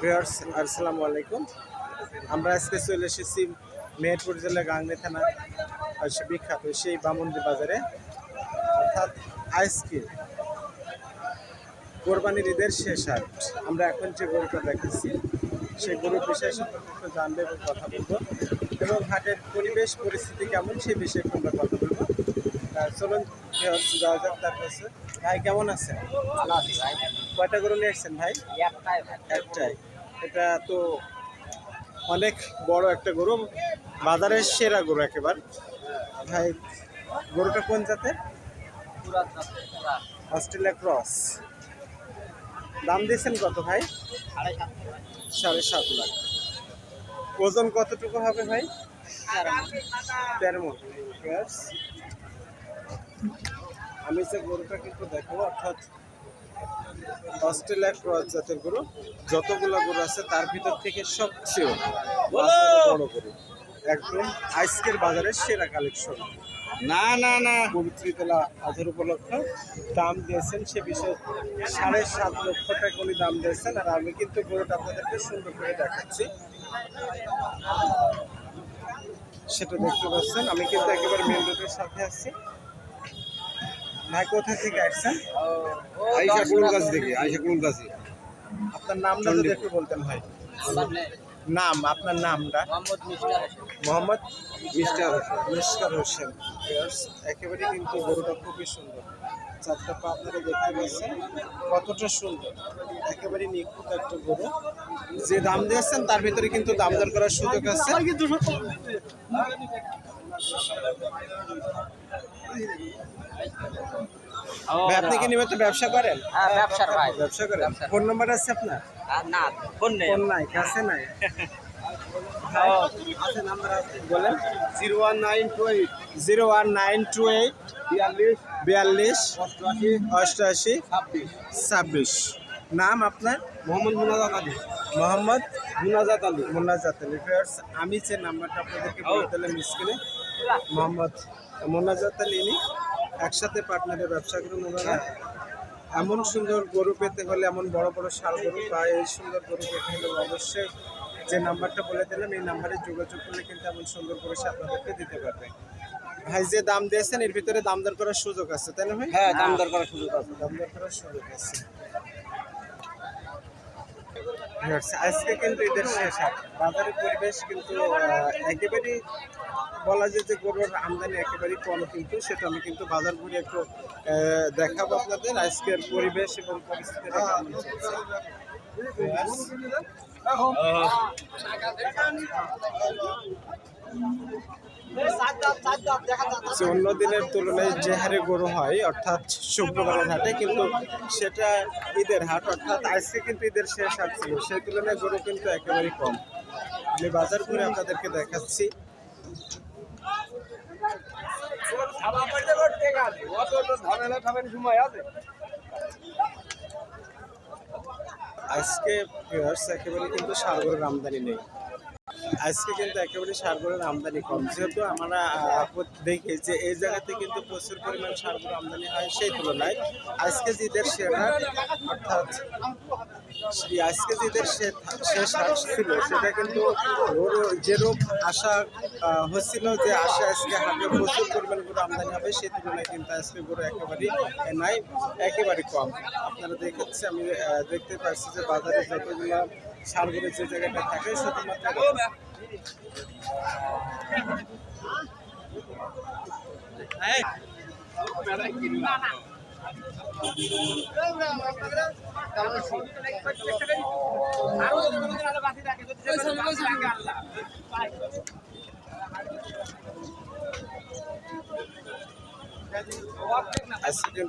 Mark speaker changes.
Speaker 1: Viewers আসসালামু আলাইকুম। আমরা আজকে চলে এসেছি মেহেরপুর জেলা গাংনি থানা বিখ্যাত সেই বামন্দি বাজারে। অর্থাৎ আজকে কোরবানির ঈদের শেষ হাট আমরা এখন যে গরুটা দেখাচ্ছি সেই গরুর বিষয়ে সম্পর্কে জানব এবং কথা বলব। এবং হাটের পরিবেশ পরিস্থিতি কেমন সেই বিষয়ে আমরা কথা বলব। চলুন যাওয়া যাক তার কাছে। ভাই কেমন আছেন? কয়টা গরু নিয়ে ভাই।
Speaker 2: একটাই।
Speaker 1: এটা তো অনেক বড় একটা গরু, বাজারের সেরা গরু একেবারে। ভাই, গরুটা কোন জাতের? Australia cross. দাম দিয়েছেন কত ভাই?
Speaker 2: সাড়ে সাত
Speaker 1: লাখ। ওজন কতটুকু হবে ভাই?
Speaker 2: তেরো
Speaker 1: আমি যে গরুটা কিন্তু দেখাবো, অর্থাৎ অস্ট্রেলিয়া ক্রস জাতের গরু যতগুলো গরু আছে তার ভিতর থেকে সবচেয়ে বড় গরু। একদম আজকের বাজারের সেরা কালেকশন।
Speaker 2: না না না।
Speaker 1: পবিত্রিতলা আজের উপলক্ষে দাম দিয়েছেন সে বিষয়ে সাড়ে সাত লক্ষ টাকা উনি দাম দিয়েছেন। আর আমি কিন্তু গরুটা আপনাদেরকে সুন্দর করে দেখাচ্ছি। সেটা দেখতে পাচ্ছেন। আমি কিন্তু একেবারে মেন রোডের সাথে আছি। ভাই কোথা থেকে আসছেন?
Speaker 3: আইসা কোন গাছ থেকে। আইসা কোন গাছে
Speaker 1: আপনার নামটা যদি একটু বলতেন ভাই। নাম আপনার নামটা?
Speaker 2: Mohammad mister Hossain.
Speaker 1: Mohammad
Speaker 3: mister
Speaker 1: mister Hossain. একেবারে কিন্তু গরুটা খুবই সুন্দর। চারটা পা আপনারা দেখতে পাচ্ছেন কতটা সুন্দর। একেবারে নিখুঁত একটা গরু। যে দাম দিয়েছেন তার ভিতরে কিন্তু দাম দর করার সুযোগ আছে। আপনি কি নিয়মিত ব্যবসা করেন?
Speaker 2: হ্যাঁ ব্যবসার ভাই।
Speaker 1: ব্যবসা করেন? ফোন নাম্বার আছে আপনার?
Speaker 2: না ফোন নেই।
Speaker 1: ফোন নাই কাছে নাই। আছে বলেন।
Speaker 3: Zero one nine two eight.
Speaker 1: Zero one nine two eight.
Speaker 3: বিয়াল্লিশ।
Speaker 1: বিয়াল্লিশ।
Speaker 3: অষ্টআশি।
Speaker 1: অষ্টআশি।
Speaker 3: ছাব্বিশ।
Speaker 1: ছাব্বিশ। নাম আপনার?
Speaker 3: মোহাম্মদ মুনাজাত আলী।
Speaker 1: মোহাম্মদ?
Speaker 3: মুনাজাত আলী।
Speaker 1: মোনাজাত আলী। Viewers, আমি যে নাম্বারটা আপনাদেরকে বলে দিলাম স্ক্রিনে মোহাম্মদ মোনাজাত আলী ইনি। একসাথে পার্টনারে ব্যবসা করুন ওনারা এমন সুন্দর গরু পেতে হলে এমন বড় বড় শাল গরু বা এই সুন্দর গরু পেতে হলে অবশ্যই যে নাম্বারটা বলে দিলাম এই নাম্বারে যোগাযোগ করলে কিন্তু এমন সুন্দর করে সে আপনাদেরকে দিতে পারবে। ভাই যে দাম দিয়েছেন এর ভিতরে দাম দর করার সুযোগ আছে তাই না ভাই?
Speaker 3: হ্যাঁ দাম দর করার সুযোগ আছে।
Speaker 1: দাম দর করার সুযোগ আছে। আজকে কিন্তু ঈদের শেষ বাজারের পরিবেশ কিন্তু একেবারেই বলা যায় যে গরুর আমদানি একেবারেই কম কিন্তু সেটা আমি কিন্তু বাজার ঘুরে একটু দেখাবো আপনাদের আজকের পরিবেশ এবং যে অন্য দিনের তুলনায় যে হারে গরু হয়, অর্থাৎ শুক্রবারের হাটে, কিন্তু সেটা ঈদের হাট, অর্থাৎ আজকে কিন্তু ঈদের শেষ হাট ছিল। সেই তুলনায় গরু কিন্তু একেবারেই কম। আমি বাজার ঘুরে আপনাদেরকে দেখাচ্ছি। আজকে একেবারে কিন্তু সারগরের আমদানি নেই। আজকে কিন্তু একেবারে সারগরের আমদানি কম। যেহেতু আমরা দেখি যে এই জায়গাতে কিন্তু প্রচুর পরিমাণ সারগর আমদানি হয় সেই তুলনায়। আজকে যেদের সেরা, অর্থাৎ আজকে যেদের শেষ ছিল, সেটা কিন্তু যেরূপ আশা হচ্ছিল যে আশা আজকে হাটে প্রচুর পরিমাণ গরু আমদানি হবে, সেই তুলনায় কিন্তু আজকে গরু একেবারেই নাই একেবারে কম। আপনারা দেখাচ্ছে আমি দেখতে পাচ্ছি যে বাজারে যতগুলো সারগরের যে জায়গাটা থাকে শুধুমাত্র আজকে